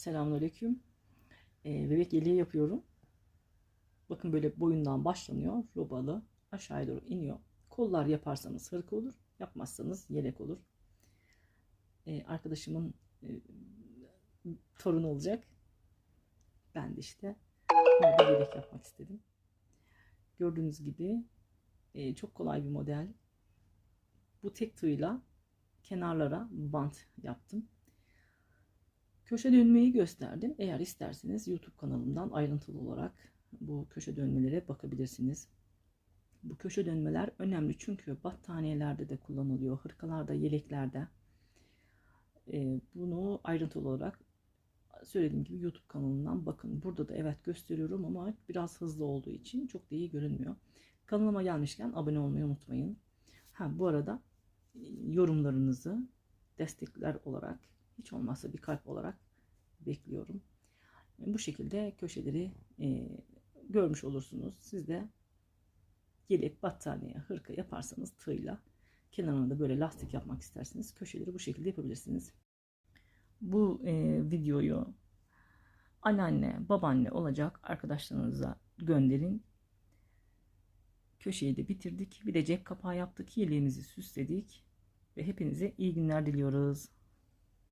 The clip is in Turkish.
Selamünaleyküm. Ee, bebek yeleği yapıyorum. Bakın böyle boyundan başlanıyor. Robalı aşağıya doğru iniyor. Kollar yaparsanız hırka olur. Yapmazsanız yelek olur. Ee, arkadaşımın e, torunu olacak. Ben de işte orada yelek yapmak istedim. Gördüğünüz gibi e, çok kolay bir model. Bu tek tığla kenarlara bant yaptım. Köşe dönmeyi gösterdim. Eğer isterseniz YouTube kanalımdan ayrıntılı olarak bu köşe dönmelere bakabilirsiniz. Bu köşe dönmeler önemli çünkü battaniyelerde de kullanılıyor, hırkalarda, yeleklerde. Ee, bunu ayrıntılı olarak söylediğim gibi YouTube kanalından bakın. Burada da evet gösteriyorum ama biraz hızlı olduğu için çok da iyi görünmüyor. Kanalıma gelmişken abone olmayı unutmayın. Ha bu arada yorumlarınızı destekler olarak hiç olmazsa bir kalp olarak bekliyorum. Bu şekilde köşeleri e, görmüş olursunuz. Siz de yelek, battaniye, hırka yaparsanız tığla kenarına da böyle lastik yapmak isterseniz köşeleri bu şekilde yapabilirsiniz. Bu e, videoyu anneanne, babaanne olacak arkadaşlarınıza gönderin. Köşeyi de bitirdik. Bir de cep kapağı yaptık. Yeleğimizi süsledik. Ve hepinize iyi günler diliyoruz.